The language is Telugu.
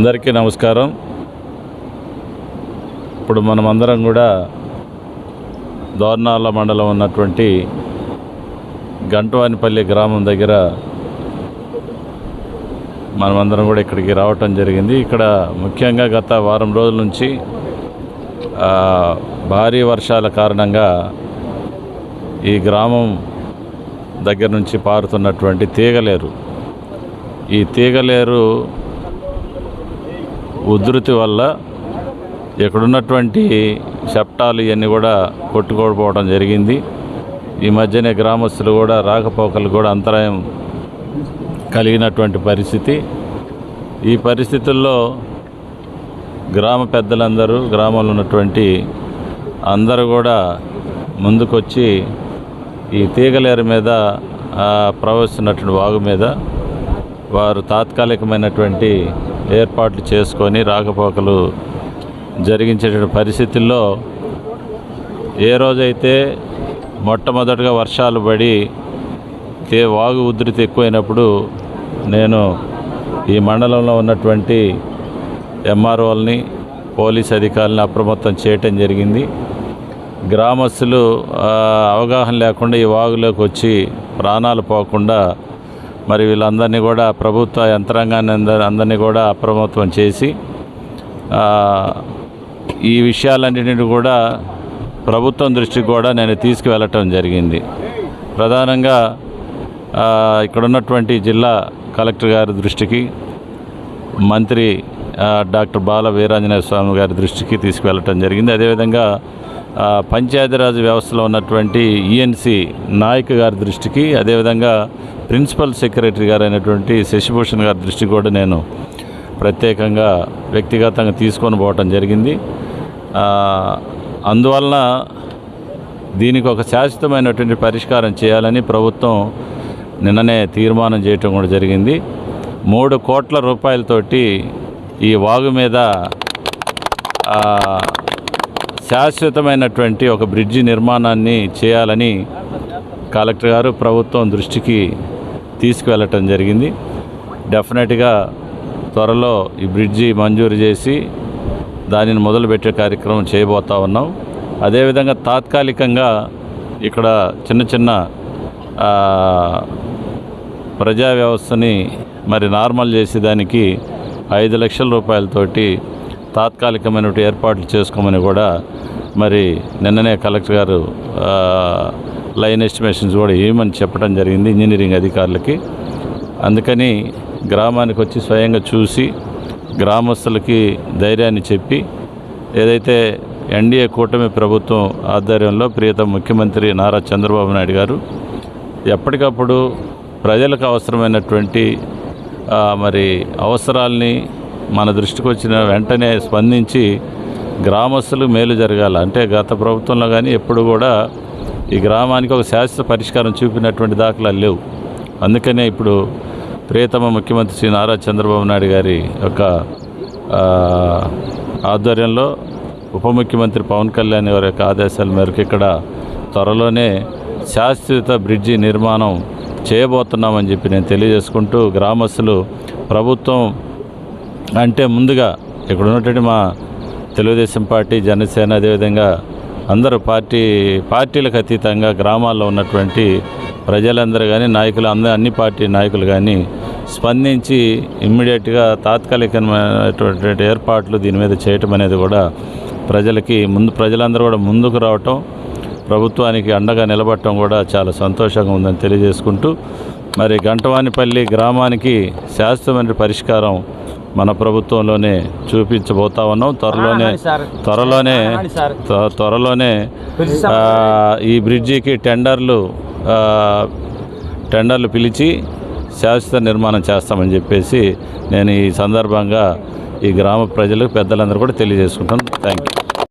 అందరికీ నమస్కారం. ఇప్పుడు మనమందరం కూడా దోర్నాల మండలం ఉన్నటువంటి గంటవానిపల్లి గ్రామం దగ్గర మనమందరం కూడా ఇక్కడికి రావటం జరిగింది. ఇక్కడ ముఖ్యంగా గత వారం రోజుల నుంచి భారీ వర్షాల కారణంగా ఈ గ్రామం దగ్గర నుంచి పారుతున్నటువంటి తీగలేరు. ఈ తీగలేరు ఉధృతి వల్ల ఇక్కడున్నటువంటి శప్టాలు ఇవన్నీ కూడా కొట్టుకోకపోవడం జరిగింది. ఈ మధ్యనే గ్రామస్తులు కూడా రాకపోకలు కూడా అంతరాయం కలిగినటువంటి పరిస్థితి. ఈ పరిస్థితుల్లో గ్రామ పెద్దలందరూ గ్రామంలో ఉన్నటువంటి అందరూ కూడా ముందుకొచ్చి ఈ తీగలేరు మీద ప్రవహిస్తున్నటువంటి వాగు మీద వారు తాత్కాలికమైనటువంటి ఏర్పాట్లు చేసుకొని రాకపోకలు జరిగించేటువంటి పరిస్థితుల్లో ఏ రోజైతే మొట్టమొదటిగా వర్షాలు పడి తే వాగు ఉధృతి ఎక్కువైనప్పుడు నేను ఈ మండలంలో ఉన్నటువంటి ఎంఆర్ఓల్ని పోలీస్ అధికారులను అప్రమత్తం చేయటం జరిగింది. గ్రామస్తులు అవగాహన లేకుండా ఈ వాగులోకి వచ్చి ప్రాణాలు పోకుండా మరి వీళ్ళందరినీ కూడా ప్రభుత్వ యంత్రాంగాన్ని అందరినీ కూడా అప్రమత్తం చేసి ఈ విషయాలన్నింటినీ కూడా ప్రభుత్వం దృష్టికి కూడా నేను తీసుకువెళ్ళటం జరిగింది. ప్రధానంగా ఇక్కడ ఉన్నటువంటి జిల్లా కలెక్టర్ గారి దృష్టికి మంత్రి డాక్టర్ బాల వీరాంజనేయ స్వామి గారి దృష్టికి తీసుకువెళ్ళటం జరిగింది. అదేవిధంగా పంచాయతీరాజ్ వ్యవస్థలో ఉన్నటువంటి ఈఎన్సి నాయక్ గారి దృష్టికి అదేవిధంగా ప్రిన్సిపల్ సెక్రటరీ గారు అయినటువంటి శశిభూషణ్ గారి దృష్టి కూడా నేను ప్రత్యేకంగా వ్యక్తిగతంగా తీసుకొని పోవటం జరిగింది. అందువలన దీనికి ఒక శాశ్వతమైనటువంటి పరిష్కారం చేయాలని ప్రభుత్వం నిన్ననే తీర్మానం చేయటం కూడా జరిగింది. మూడు కోట్ల రూపాయలతోటి ఈ వాగు మీద శాశ్వతమైనటువంటి ఒక బ్రిడ్జి నిర్మాణాన్ని చేయాలని కలెక్టర్ గారు ప్రభుత్వం దృష్టికి తీసుకువెళ్ళటం జరిగింది. డెఫినెట్గా త్వరలో ఈ బ్రిడ్జి మంజూరు చేసి దానిని మొదలుపెట్టే కార్యక్రమం చేయబోతా ఉన్నాం. అదేవిధంగా తాత్కాలికంగా ఇక్కడ చిన్న చిన్న ప్రజా వ్యవస్థని మరి నార్మల్ చేసేదానికి ఐదు లక్షల రూపాయలతోటి తాత్కాలికమైన ఏర్పాట్లు చేసుకోమని కూడా మరి నిన్ననే కలెక్టర్ గారు లైన్ ఎస్టిమేషన్స్ కూడా ఏమని చెప్పడం జరిగింది ఇంజనీరింగ్ అధికారులకి. అందుకని గ్రామానికి వచ్చి స్వయంగా చూసి గ్రామస్తులకి ధైర్యాన్ని చెప్పి ఏదైతే ఎన్డీఏ కూటమి ప్రభుత్వం ఆధ్వర్యంలో ప్రియతమ ముఖ్యమంత్రి నారా చంద్రబాబు నాయుడు గారు ఎప్పటికప్పుడు ప్రజలకు అవసరమైనటువంటి మరి అవసరాల్ని మన దృష్టికి వచ్చిన వెంటనే స్పందించి గ్రామస్తులు మేలు జరగాల. అంటే గత ప్రభుత్వంలో కానీ ఎప్పుడు కూడా ఈ గ్రామానికి ఒక శాశ్వత పరిష్కారం చూపినటువంటి దాఖలాలు లేవు. అందుకనే ఇప్పుడు ప్రియతమ ముఖ్యమంత్రి శ్రీ నారా చంద్రబాబు నాయుడు గారి యొక్క ఆధ్వర్యంలో ఉప ముఖ్యమంత్రి పవన్ కళ్యాణ్ గారి యొక్క ఆదేశాల మేరకు ఇక్కడ త్వరలోనే శాశ్వత బ్రిడ్జి నిర్మాణం చేయబోతున్నామని చెప్పి నేను తెలియజేసుకుంటూ గ్రామస్తులు ప్రభుత్వం అంటే ముందుగా ఇక్కడ ఉన్నటువంటి మా తెలుగుదేశం పార్టీ జనసేన అదేవిధంగా అందరూ పార్టీ పార్టీలకు అతీతంగా గ్రామాల్లో ఉన్నటువంటి ప్రజలందరూ కానీ నాయకులు అందరూ అన్ని పార్టీ నాయకులు కానీ స్పందించి ఇమ్మీడియట్గా తాత్కాలికమైనటువంటి ఏర్పాట్లు దీని మీద చేయటం అనేది కూడా ప్రజలకి ముందు ప్రజలందరూ కూడా ముందుకు రావటం ప్రభుత్వానికి అండగా నిలబడటం కూడా చాలా సంతోషంగా ఉందని తెలియజేసుకుంటూ మరి గంటవానిపల్లి గ్రామానికి శాశ్వతమైన పరిష్కారం మన ప్రభుత్వంలోనే చూపించబోతా ఉన్నాం. త్వరలోనే త్వరలోనే త్వ- త్వరలోనే ఈ బ్రిడ్జికి టెండర్లు టెండర్లు పిలిచి శాశ్వత నిర్మాణం చేస్తామని చెప్పేసి నేను ఈ సందర్భంగా ఈ గ్రామ ప్రజలకు పెద్దలందరూ కూడా తెలియజేసుకుంటాను థ్యాంక్ యూ